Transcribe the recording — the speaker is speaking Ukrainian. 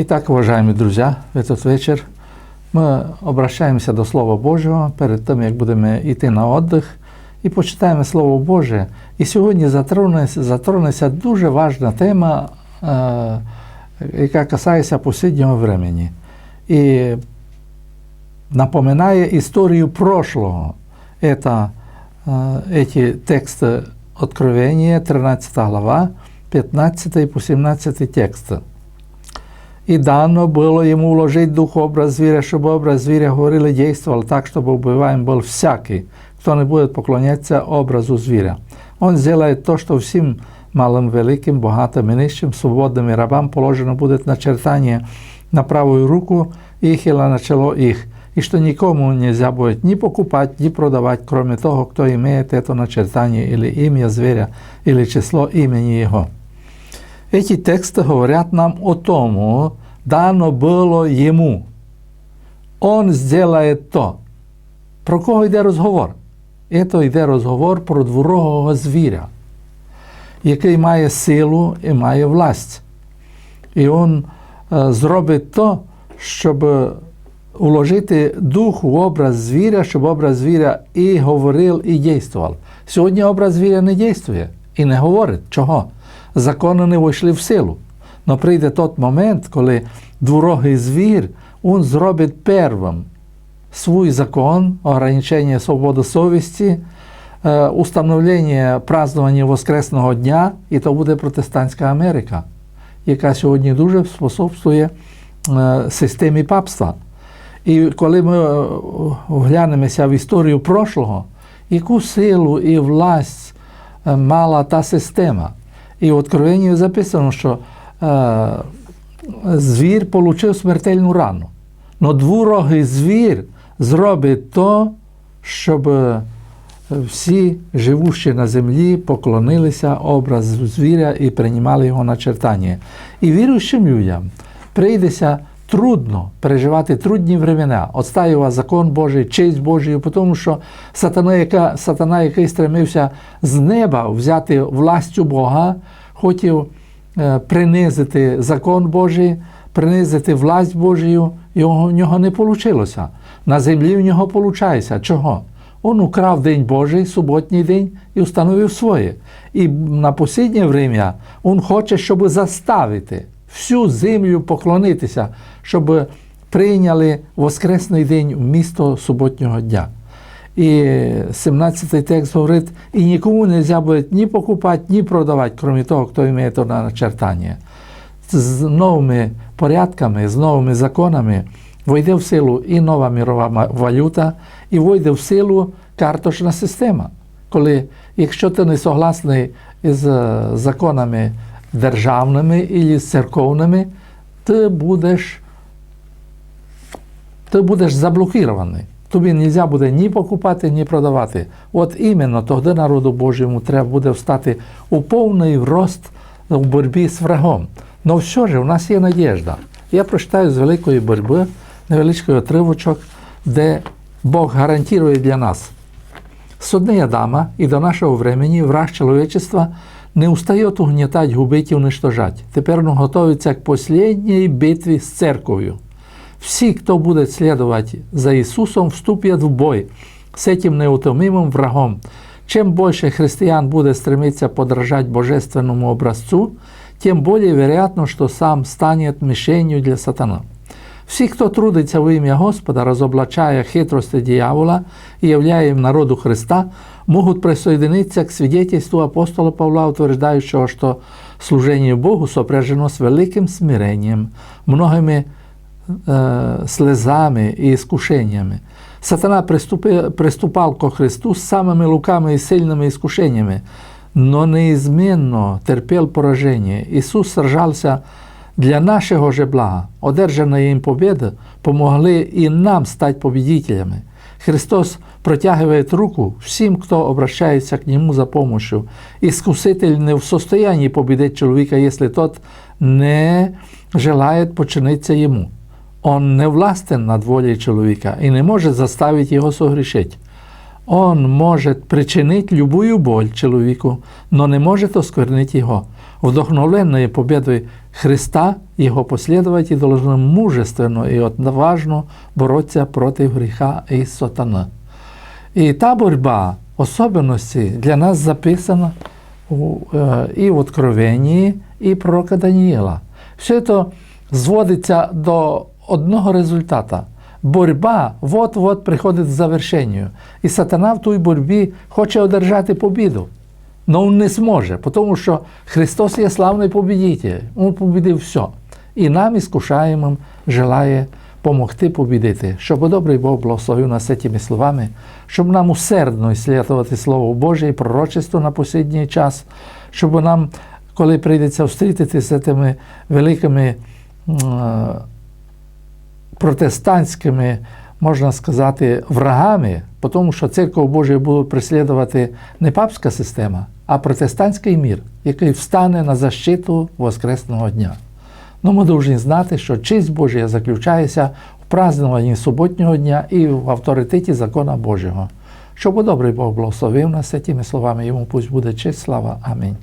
Итак, уважаемые друзья, в этот вечер ми обращаємося до Слова Божого перед тим, як будемо йти на отдих, і почитаємо Слово Боже. І сьогодні затронеться, затронеться дуже важна тема, е, яка касається посіднього времени. І напоминає історію прошлого. Это э, эти тексты Откровения, 13 глава, 15 по 17 тексти. І дано було йому вложити дух образ звіря, щоб образ звіря говорил и действовал так, чтобы убиваем был всякий, кто не будет поклоняться образу звіря. Он сделает то, что всім малым, великим, богатым и нищим, свободным и рабам положено будет начертание на правую руку их или на чело их, и что никому нельзя будет ни покупать, ни продавать, кроме того, кто имеет это начертание или имя зверя, или число имени его. Эти тексты говорят нам о тому, дано було йому. Он сделает то. Про кого йде розговор? Це йде розговор про дворогого звіря, який має силу і має власть. І він е, зробить то, щоб вложити дух в образ звіря, щоб образ звіря і говорив, і дійствував. Сьогодні образ звіря не дійствує і не говорить. Чого? Закони не вийшли в силу. Но прийде той момент, коли дворогий звір, він зробить первим свій закон, ограничення свободи совісті, е, установлення празднування Воскресного дня, і то буде протестантська Америка, яка сьогодні дуже способствує е, системі папства. І коли ми е, глянемося в історію прошлого, яку силу і власть е, мала та система. І в Откровенні записано, що е, звір отримав смертельну рану. Но двурогий звір зробить то, щоб е, всі живущі на землі поклонилися образу звіря і приймали його начертання. І віруючим людям прийдеться трудно переживати трудні времена, отстаював закон Божий, честь Божію, тому що сатана, яка, сатана, який стремився з неба взяти властю Бога, хотів е, принизити закон Божий, принизити власть Божію, його, в нього не вийшло. На землі в нього виходить. Чого? Он украв День Божий, суботній день, і встановив своє. І на посіднє время він хоче, щоб заставити всю землю поклонитися, щоб прийняли Воскресний день в місто суботнього дня. І 17-й текст говорить, і нікому не можна буде ні покупати, ні продавати, крім того, хто має то на начертання. З новими порядками, з новими законами вийде в силу і нова мірова валюта, і вийде в силу карточна система. Коли, якщо ти не согласний із законами державними і церковними, ти будеш, ти будеш заблокований. Тобі не можна буде ні покупати, ні продавати. От іменно тоді народу Божому треба буде встати у повний рост у боротьбі з врагом. Но все ж у нас є надіжда. Я прочитаю з великої боротьби невеличкий отривочок, де Бог гарантує для нас. С дни Адама и до нашего времени враг человечества не устает угнетать, губить и уничтожать. Тепер он готовится к последней битве с церковью. Всі, хто буде слідувати за Ісусом, вступять в бой з этим неутомимым врагом. Чим більше християн буде стремиться подражать божественному образцу, тем более вероятно, что сам станет мишенью для сатана. Всі, хто трудиться в ім'я Господа, розоблачає хитрості дьявола і являє народу Христа, можуть присоединиться к свидетельству апостола Павла, утверждаючого, що служение Богу сопряжено с великим смирением, многими э, слезами и искушениями. Сатана приступи, приступал ко Христу с самыми луками и сильными искушениями, но неизменно терпел поражение. Ісус сражався для нашого же блага. Одержана їм победа помогли і нам стати победителями. Христос протягивает руку всім, хто обращається к Нему за помощью. Искуситель не в состоянии победить чоловіка, якщо тот не желає починитися йому. Он не властен над волею чоловіка і не може заставити його согрішити. Он может причинить любую боль человеку, но не может осквернить его. Вдохновленные победой Христа, его последователи должны мужественно и отважно бороться против греха и сатаны. І та боротьба особенності для нас записана у, е, і в Откровенні, і пророка Даніїла. Все це зводиться до одного результата. Боротьба вот-вот приходить к завершенню. І сатана в тій боротьбі хоче одержати побіду. Но він не зможе, тому що Христос є славний побідитель. Він побідив все. І нам, іскушаємим, желає помогти побідити. Щоб добрий Бог благословив нас цими словами, щоб нам усердно ісследувати Слово Боже і пророчество на послідній час, щоб нам, коли прийдеться зустрітися з цими великими протестантськими, можна сказати, врагами, тому що церкву Божою буде преслідувати не папська система, а протестантський мір, який встане на защиту Воскресного дня. Ну, ми повинні знати, що честь Божа заключається в празднуванні суботнього дня і в авторитеті закона Божого. Щоб добрий Бог благословив нас цими словами, йому пусть буде честь, слава. Амінь.